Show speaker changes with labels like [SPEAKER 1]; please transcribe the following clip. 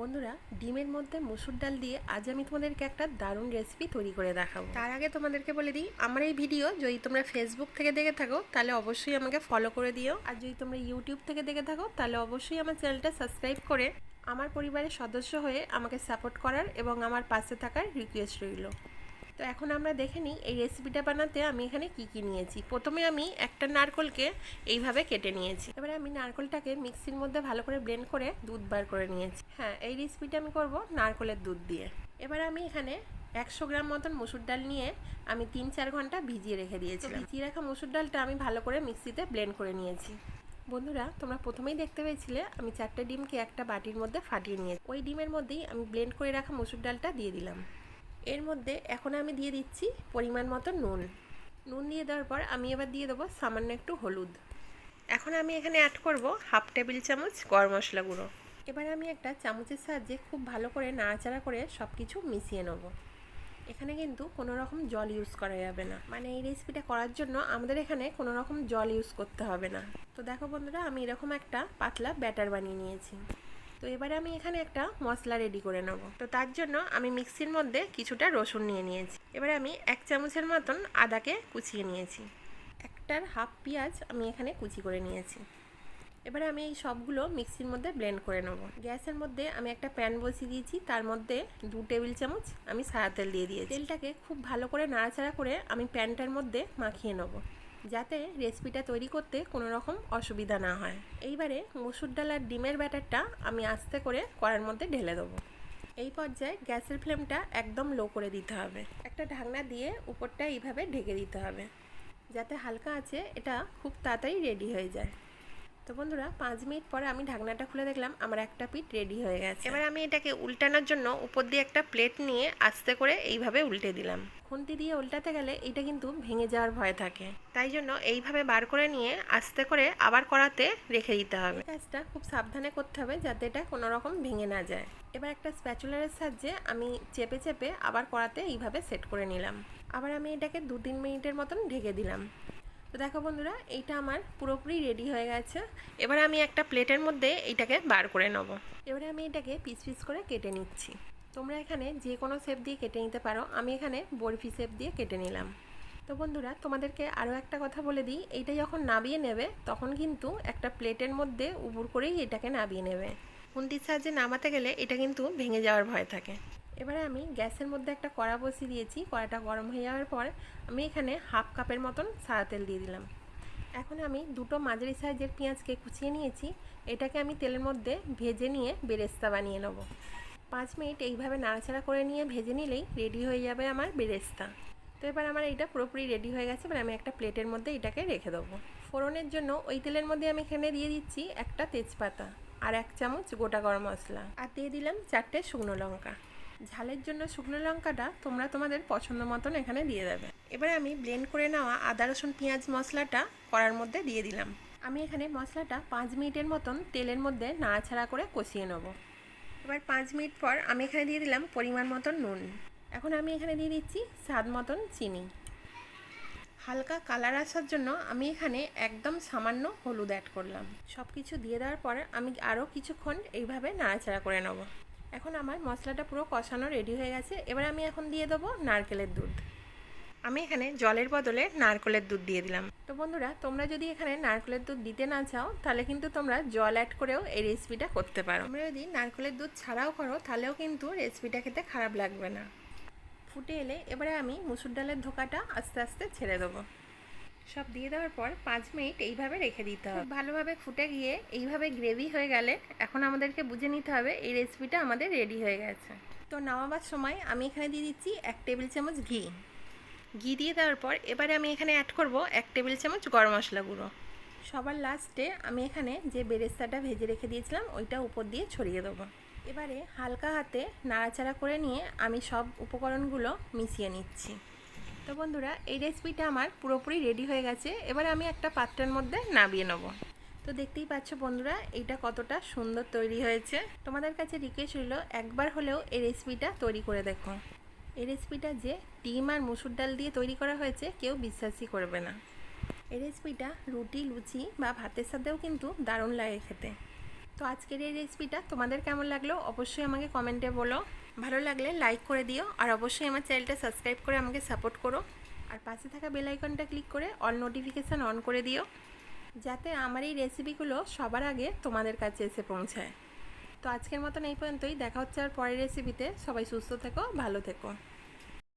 [SPEAKER 1] বন্ধুরা, ডিমের মধ্যে মুসুর ডাল দিয়ে আজ আমি তোমাদেরকে একটা দারুণ রেসিপি তৈরি করে দেখাবো। তার আগে তোমাদেরকে বলে দিই, আমার এই ভিডিও যদি তোমরা ফেসবুক থেকে দেখে থাকো, তাহলে অবশ্যই আমাকে ফলো করে দিও। আর যদি তোমরা ইউটিউব থেকে দেখে থাকো, তাহলে অবশ্যই আমার চ্যানেলটা সাবস্ক্রাইব করে আমার পরিবারের সদস্য হয়ে আমাকে সাপোর্ট করার এবং আমার পাশে থাকার রিকোয়েস্ট রইল। তো এখন আমরা দেখে নিই এই রেসিপিটা বানাতে আমি এখানে কি কি নিয়েছি। প্রথমে আমি একটা নারকলকে এইভাবে কেটে নিয়েছি। এবারে আমি নারকলটাকে মিক্সির মধ্যে ভালো করে ব্লেন্ড করে দুধ বার করে নিয়েছি। হ্যাঁ এই রেসিপিটা আমি করব নারকলের দুধ দিয়ে। এবার আমি এখানে একশো গ্রাম মতন মুসুর ডাল নিয়ে আমি তিন চার ঘণ্টা ভিজিয়ে রেখে দিয়েছিলাম। ভিজিয়ে রাখা মুসুর ডালটা আমি ভালো করে মিক্সিতে ব্লেন্ড করে নিয়েছি। বন্ধুরা, তোমরা প্রথমেই দেখতে পেয়েছিলে আমি চারটে ডিমকে একটা বাটির মধ্যে ফাটিয়ে নিয়েছি। ওই ডিমের মধ্যেই আমি ব্লেন্ড করে রাখা মুসুর ডালটা দিয়ে দিলাম। এর মধ্যে এখন আমি দিয়ে দিচ্ছি পরিমাণ মতো নুন। নুন দিয়ে দেওয়ার পর আমি এবার দিয়ে দেবো সামান্য একটু হলুদ। এখন আমি এখানে অ্যাড করব হাফ টেবিল চামচ গরম মশলা গুঁড়ো। এবার আমি একটা চামচের সাহায্যে খুব ভালো করে নাড়াচাড়া করে সব কিছু মিশিয়ে নেব। এখানে কিন্তু কোনো রকম জল ইউজ করা যাবে না। মানে এই রেসিপিটা করার জন্য আমাদের এখানে কোনো রকম জল ইউজ করতে হবে না। তো দেখো বন্ধুরা, আমি এরকম একটা পাতলা ব্যাটার বানিয়ে নিয়েছি। তো এবারে আমি এখানে একটা মশলা রেডি করে নেব। তো তার জন্য আমি মিক্সির মধ্যে কিছুটা রসুন নিয়ে নিয়েছি। এবারে আমি এক চামচের মতন আদাকে কুচিয়ে নিয়েছি। একটার হাফ পেঁয়াজ আমি এখানে কুচি করে নিয়েছি। এবারে আমি এই সবগুলো মিক্সির মধ্যে ব্লেন্ড করে নেব। গ্যাসের মধ্যে আমি একটা প্যান বসিয়ে দিয়েছি। তার মধ্যে দু টেবিল চামচ আমি সাদা তেল দিয়ে দিয়েছি। তেলটাকে খুব ভালো করে নাড়াচাড়া করে আমি প্যানটার মধ্যে মাখিয়ে নেব। যাতে রেসিপিটা তৈরি করতে কোনো রকম অসুবিধা না হয়। এইবারে মসুর ডাল আর ডিমের ব্যাটারটা আমি আস্তে করে কড়ার মধ্যে ঢেলে দেবো। এই পর্যায়ে গ্যাসের ফ্লেমটা একদম লো করে দিতে হবে। একটা ঢাকনা দিয়ে উপরটা এইভাবে ঢেকে দিতে হবে। যাতে হালকা আছে, এটা খুব তাড়াতাড়ি রেডি হয়ে যায়। তো বন্ধুরা পাঁচ মিনিট পরে আমি ঢাকনাটা খুলে দেখলাম আমার একটা পিঠ রেডি হয়ে গেছে। এবার আমি এটাকে উল্টানোর জন্য উপর দিয়ে একটা প্লেট নিয়ে আস্তে করে এইভাবে উল্টে দিলাম। খুন্তি দিয়ে উল্টাতে গেলে এটা কিন্তু ভেঙে যাওয়ার ভয় থাকে। তাই জন্য এইভাবে বার করে নিয়ে আস্তে করে আবার করাতে রেখে দিতে হবে। কাজটা খুব সাবধানে করতে হবে যাতে এটা কোনো রকম ভেঙে না যায়। এবার একটা স্প্যাচুলারের সাহায্যে আমি চেপে চেপে আবার করাতে এইভাবে সেট করে নিলাম। আবার আমি এটাকে দু তিন মিনিটের মতন ঢেকে দিলাম। তো দেখো বন্ধুরা, এইটা আমার পুরোপুরি রেডি হয়ে গেছে। এবার আমি একটা প্লেটের মধ্যে এইটাকে বার করে নেব। এবারে আমি এটাকে পিস পিস করে কেটে নিচ্ছি। তোমরা এখানে যে কোনো শেপ দিয়ে কেটে নিতে পারো। আমি এখানে বরফি শেপ দিয়ে কেটে নিলাম। তো বন্ধুরা, তোমাদেরকে আরও একটা কথা বলে দিই। এইটা যখন নাবিয়ে নেবে, তখন কিন্তু একটা প্লেটের মধ্যে উবুর করেই এটাকে নাবিয়ে নেবে। খুন্তির সাহায্যে নামাতে গেলে এটা কিন্তু ভেঙে যাওয়ার ভয় থাকে। এবারে আমি গ্যাসের মধ্যে একটা কড়া বসিয়ে দিয়েছি, কড়াটা গরম হয়ে যাওয়ার পর আমি এখানে হাফ কাপের মতন সাদা তেল দিয়ে দিলাম। এখন আমি দুটো মাঝারি সাইজের পেঁয়াজকে কুচিয়ে নিয়েছি, এটাকে আমি তেলের মধ্যে ভেজে নিয়ে বেরেস্তা বানিয়ে নেব। পাঁচ মিনিট এইভাবে নাড়াচাড়া করে নিয়ে ভেজে নিলেই রেডি হয়ে যাবে আমার বেরেস্তা। তো এবার আমার এইটা পুরোপুরি রেডি হয়ে গেছে, এবার আমি একটা প্লেটের মধ্যে এটাকে রেখে দেবো। ফোড়নের জন্য ওই তেলের মধ্যে আমি এখানে দিয়ে দিচ্ছি একটা তেজপাতা আর এক চামচ গোটা গরম মশলা। আর দিয়ে দিলাম চারটে শুকনো লঙ্কা। ঝালের জন্য শুকনো লঙ্কাটা তোমরা তোমাদের পছন্দ মতন এখানে দিয়ে দেবে। এবার আমি ব্লেন্ড করে নেওয়া আদা, রসুন, পেঁয়াজ মশলাটা কড়ার মধ্যে দিয়ে দিলাম। আমি এখানে মশলাটা পাঁচ মিনিটের মতন তেলের মধ্যে নাড়াছাড়া করে কষিয়ে নেব। এবার পাঁচ মিনিট পর আমি এখানে দিয়ে দিলাম পরিমাণ মতন নুন। এখন আমি এখানে দিয়ে দিচ্ছি স্বাদ মতন চিনি। হালকা কালার আসার জন্য আমি এখানে একদম সামান্য হলুদ অ্যাড করলাম। সব কিছু দিয়ে দেওয়ার পরে আমি আরও কিছুক্ষণ এইভাবে নাড়াচাড়া করে নেব। এখন আমার মশলাটা পুরো কষানো রেডি হয়ে গেছে। এবার আমি এখন দিয়ে দেবো নারকেলের দুধ। আমি এখানে জলের বদলে নারকেলের দুধ দিয়ে দিলাম। তো বন্ধুরা, তোমরা যদি এখানে নারকেলের দুধ দিতে না চাও, তাহলে কিন্তু তোমরা জল অ্যাড করেও এই রেসিপিটা করতে পারো। তোমরা যদি নারকেলের দুধ ছাড়াও করো, তাহলেও কিন্তু রেসিপিটা খেতে খারাপ লাগবে না। ফুটে এলে এবারে আমি মুসুর ডালের ধোকাটা আস্তে আস্তে ছেড়ে দেবো। সব দিয়ে দেওয়ার পর পাঁচ মিনিট এইভাবে রেখে দিতে হবে। ভালোভাবে ফুটে গিয়ে এইভাবে গ্রেভি হয়ে গেলে এখন আমাদেরকে বুঝে নিতে হবে এই রেসিপিটা আমাদের রেডি হয়ে গেছে। তো নামাবার সময় আমি এখানে দিয়ে দিচ্ছি এক টেবিল চামচ ঘি। ঘি দিয়ে দেওয়ার পর এবারে আমি এখানে অ্যাড করব এক টেবিল চামচ গরম মশলা গুঁড়ো। সবার লাস্টে আমি এখানে যে বেরেস্তাটা ভেজে রেখে দিয়েছিলাম ওইটা উপর দিয়ে ছড়িয়ে দেবো। এবারে হালকা হাতে নাড়াচাড়া করে নিয়ে আমি সব উপকরণগুলো মিশিয়ে নিচ্ছি। তো বন্ধুরা, এই রেসিপিটা আমার পুরোপুরি রেডি হয়ে গেছে। এবার আমি একটা পাত্রের মধ্যে নামিয়ে নেব। তো দেখতেই পাচ্ছ বন্ধুরা, এইটা কতটা সুন্দর তৈরি হয়েছে। তোমাদের কাছে রিকোয়েস্ট হইল একবার হলেও এই রেসিপিটা তৈরি করে দেখো। এই রেসিপিটা যে ডিম আর মুসুর ডাল দিয়ে তৈরি করা হয়েছে, কেউ বিশ্বাসই করবে না। এই রেসিপিটা রুটি, লুচি বা ভাতের সাথেও কিন্তু দারুণ লাগে খেতে। তো আজকের এই রেসিপিটা তোমাদের কেমন লাগল অবশ্যই আমাকে কমেন্টে বলো। ভালো লাগলে লাইক করে দিও আর অবশ্যই আমার চ্যানেলটা সাবস্ক্রাইব করে আমাকে সাপোর্ট করো। আর পাশে থাকা বেল আইকনটা ক্লিক করে অল নোটিফিকেশান অন করে দিও, যাতে আমার এই রেসিপিগুলো সবার আগে তোমাদের কাছে এসে পৌঁছায়। তো আজকের মতন এই পর্যন্তই, দেখা হচ্ছে আর পরের রেসিপিতে সবাই সুস্থ থেকো, ভালো থেকো।